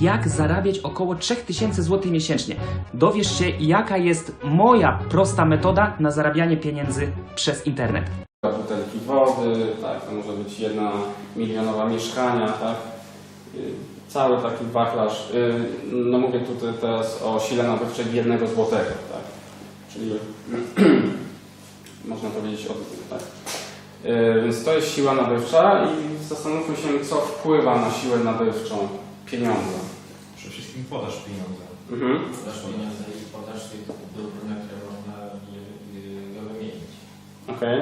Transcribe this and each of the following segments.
jak zarabiać około 3000 zł miesięcznie. Dowiesz się, jaka jest moja prosta metoda na zarabianie pieniędzy przez internet. butelki wody, tak, to może być jedna milionowa mieszkania, tak. Y, Cały taki wachlarz, y, no mówię tutaj teraz o sile nabywczej jednego złotego, tak. Czyli można powiedzieć o tak. Y, Więc to jest siła nabywcza i zastanówmy się, co wpływa na siłę nabywczą pieniądza. Przede wszystkim podaż pieniądza. Mhm. Podaż pieniądze i podaż tych dóbr, na które można je- je- go wymienić. Okej.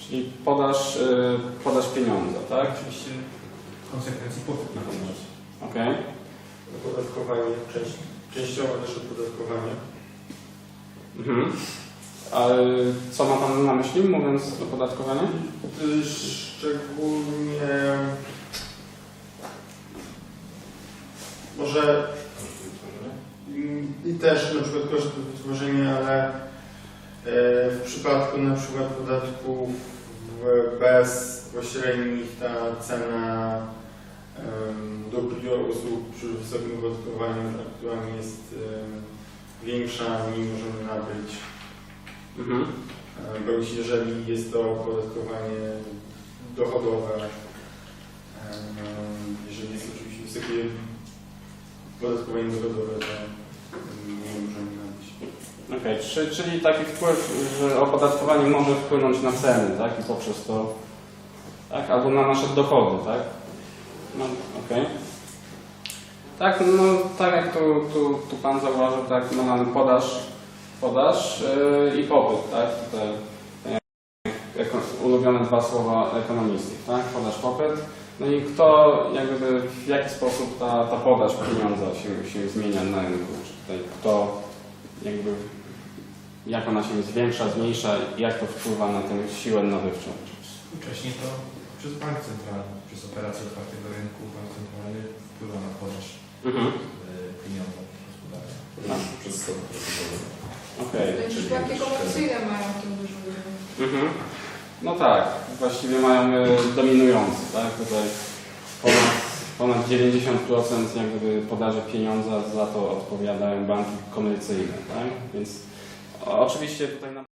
Czyli podaż, y, podaż pieniądza, tak? Oczywiście konsekwencji popyt na pieniądze. Okej. Opodatkowanie, część, częściowo też opodatkowanie. Mhm. A y, co ma Pan na myśli, mówiąc opodatkowanie? Y, Szczególnie może mm, i też na przykład koszty wytworzenia, ale e, w przypadku na przykład podatków bezpośrednich ta cena dóbr i usług przy wysokim opodatkowaniu aktualnie jest em, większa niż możemy nabyć. Mhm. E, Bądź jeżeli jest to opodatkowanie dochodowe, dochodowe, to mm, nie możemy nabyć. Okej, czy, czyli taki wpływ, że opodatkowanie może wpłynąć na ceny, tak? I poprzez to, tak? Albo na nasze dochody, tak? No, okej. Tak, no tak jak tu, tu, tu Pan zauważył, tak, no mamy podaż, podaż yy, i popyt, tak? Te, te ulubione dwa słowa ekonomistów, tak? Podaż, popyt. No i kto, jakby, w jaki sposób ta, ta podaż pieniądza się, się zmienia na rynku? Czy tutaj kto, jakby, jak ona się zwiększa, zmniejsza, jak to wpływa na tę siłę nabywczą? Wcześniej to przez bank centralny, przez operację otwartego rynku bank centralny wpływa na podaż Mhm. e, pieniądza w gospodarce. No. Przez stopy procentowe. Okej. Czyli banki komercyjne mają w tym dużo. Mhm. No tak, właściwie mają y, dominujący, tak? Tutaj ponad, ponad 90% jak gdyby podaży pieniądza za to odpowiadają banki komercyjne, tak? Więc oczywiście tutaj na